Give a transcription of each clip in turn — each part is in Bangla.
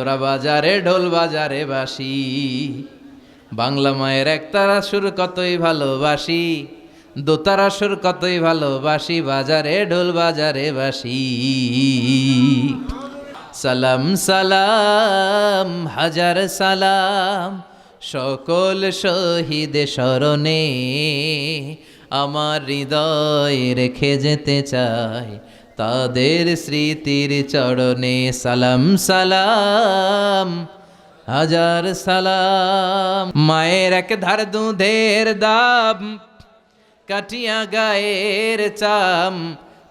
তোরা বাজারে, ঢোল বাজারে বাসি। বাংলা মায়ের একতারা সুর কতই ভালোবাসি দোতারা সুর কতই ভালোবাসি, বাজারে, ঢোল বাজারে বাসি। সালাম সালাম, হাজার সালাম, সকল শহীদ স্মরণে। আমার হৃদয় রেখে যেতে চাই তাদের স্মৃতির চরণে সালাম সালাম, হাজার সালাম। মায়ের এক ধার দুধের দাম, কাটিয়া গায়ের চাম।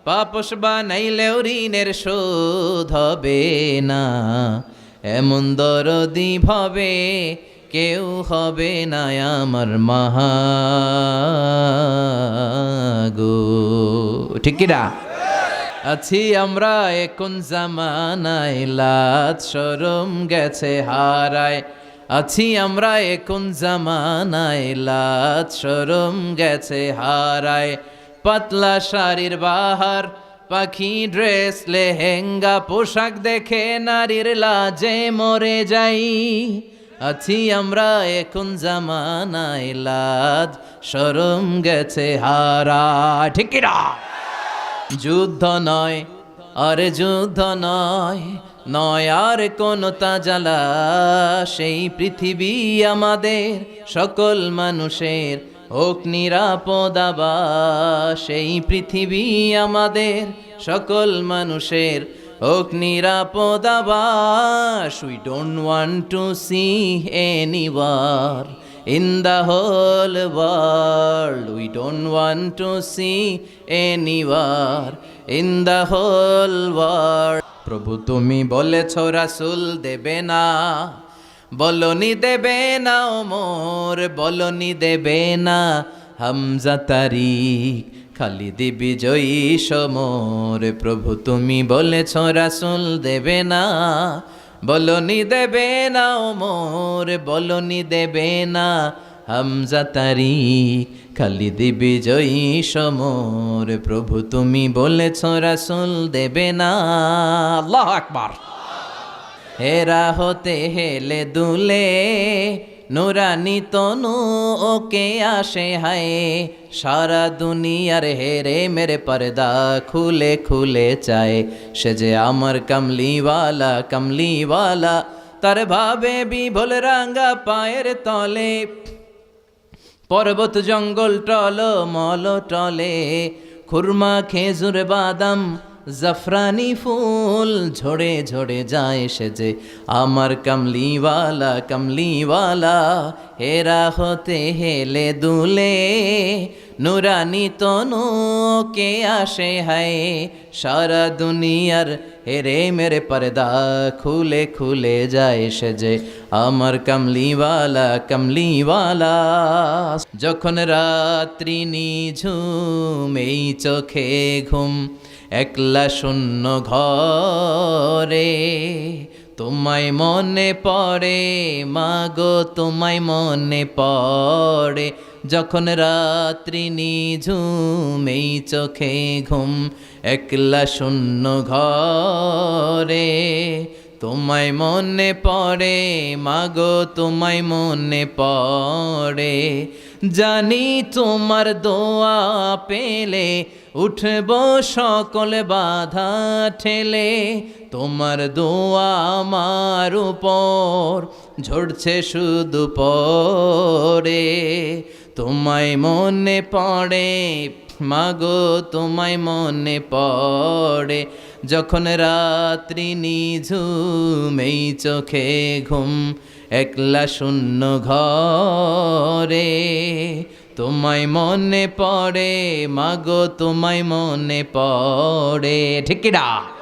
পাপস বানাইলেও ঋণের শোধ হবে না, এমন দরদি ভবে কেউ হবে না আমার মাহাগো ঠিক কিনা আছি আমরা এখন জামানায় লাত সরম গেছে হারায়। আছি আমরা এখন জামানায় লাত সরম গেছে হারায়। পাতলা শাড়ির বাহার, পাখি ড্রেস, লেহেঙ্গা, পোশাক দেখে নারীর লাজে মরে যাই। আছি আমরা এখন জামানায় লাজ সরম গেছে হারা ঠিক কিনা? যুদ্ধ নয়, আর যুদ্ধ নয় নয় আর কোন তাজালা। সেই পৃথিবী আমাদের, সকল মানুষের হোক নিরাপদাবা সেই পৃথিবী আমাদের, সকল মানুষের হোক নিরাপদ আবাস। We don't want to see anywhere In the whole world, we don't want to see anywhere. In the whole world. প্রভু তুমি বলেছ রাসুল দেবে না। বলনি দেবে না ওমর বলনি দেবে না। হামজা তারিক খালিদি বিজয়ী সমর। প্রভু তুমি বলেছ রাসুল দেবে না। বলনি দেবে না ওমর, বলনি দেবে না হামজা খালি দেবি বিজয়ী সমর। প্রভু তুমি বলেছ রাসুল দেবে না। আল্লাহ আকবার। হেরা হতে হেলে দুলে নুরানি তনু, ওকে আসে হায়। সারা দুনিয়ার হেরে মেরে পর্দা খুলে খুলে চায়। সে যে আমার কামলিওয়ালা কামলিওয়ালা, তার ভাবে বিভোল রাঙ্গা পায়ের তলে। পর্বত জঙ্গল টল মল টলে, খুরমা খেজুর বাদাম জাফরানি ফুল ঝরে ঝরে যায় সে যে আমার কামলিওয়ালা কামলিওয়ালা, হেরা হতে হেলে দুলে। নুরানি তনু কে আসে হায়। সারা দুনিয়ার হেরে মেরে পর্দা খুলে খুলে যায় সে যে আমার কামলিওয়ালা কামলিওয়ালা, যখন রাত্রি নিঝুম, এই চোখে ঘুম। একলা শূন্য ঘরে, তোমায় মনে পড়ে, মাগো তোমায় মনে পড়ে। যখন রাত্রি নিঝুম, এই চোখে ঘুম, একলা শূন্য ঘরে তোমায় মনে পড়ে, মাগো তোমায় মনে পড়ে। জানি তোমার দোয়া পেলে, উঠব সকল বাধা ঠেলে। তোমার দোয়া আমার উপর, ঝরছে শুধু পরে তোমায় মনে পড়ে, মাগো তোমায় মনে পড়ে। যখন রাত্রি নিঝুমেই চোখে ঘুম, একলা শূন্য ঘরে। তোমায় মনে পড়ে, মাগো তোমায় মনে পড়ে। ঠিক কিনা